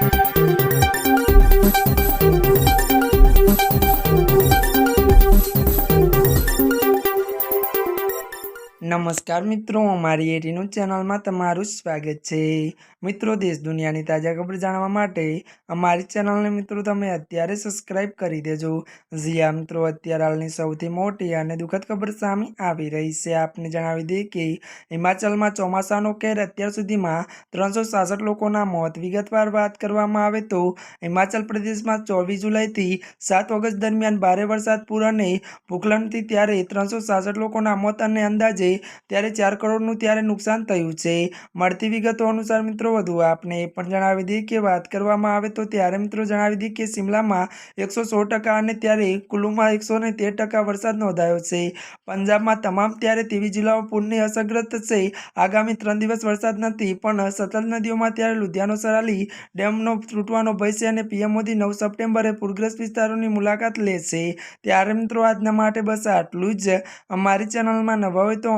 Thank you. નમસ્કાર મિત્રો, અમારી એટીનું ચેનલમાં તમારું સ્વાગત છે. મિત્રો, દેશ દુનિયાની તાજા ખબર જાણવા માટે અમારી ચેનલને મિત્રો તમે અત્યારે સબસ્ક્રાઇબ કરી દેજો. જીયા મિત્રો, અત્યારે હાલની સૌથી મોટી અને દુઃખદ ખબર સામે આવી રહી છે. આપને જણાવી દઈએ કે હિમાચલમાં ચોમાસાનો કેર અત્યાર સુધીમાં ત્રણસો લોકોના મોત વિગતવાર વાત કરવામાં આવે તો હિમાચલ પ્રદેશમાં ચોવીસ જુલાઈથી સાત ઓગસ્ટ દરમિયાન ભારે વરસાદ પૂર અને ભૂખલનથી ત્યારે ત્રણસો લોકોના મોત અને અંદાજે ત્યારે ચાર કરોડનું ત્યારે નુકસાન થયું છે. મળતી વિગતો અનુસાર મિત્રો, વધુ આપને પણ જણાવી દઈએ કે વાત કરવામાં આવે તો ત્યારે મિત્રો જણાવી દઈએ કે શિમલામાં એકસો સો ટકા અને ત્યારે કુલ્લુમાં એકસો ને તેર ટકા વરસાદ નોંધાયો છે. પંજાબમાં તમામ ત્યારે તેવી જિલ્લાઓ પૂરની અસરગ્રસ્ત છે. આગામી ત્રણ દિવસ વરસાદ નથી, પણ સતત નદીઓમાં ત્યારે લુધિયાનો સરાલી ડેમનો તૂટવાનો ભય છે અને પીએમ મોદી નવ સપ્ટેમ્બરે પૂરગ્રસ્ત વિસ્તારોની મુલાકાત લેશે ત્યારે મિત્રો, આજના માટે બસ આટલું જ. અમારી ચેનલમાં નવા હોય તો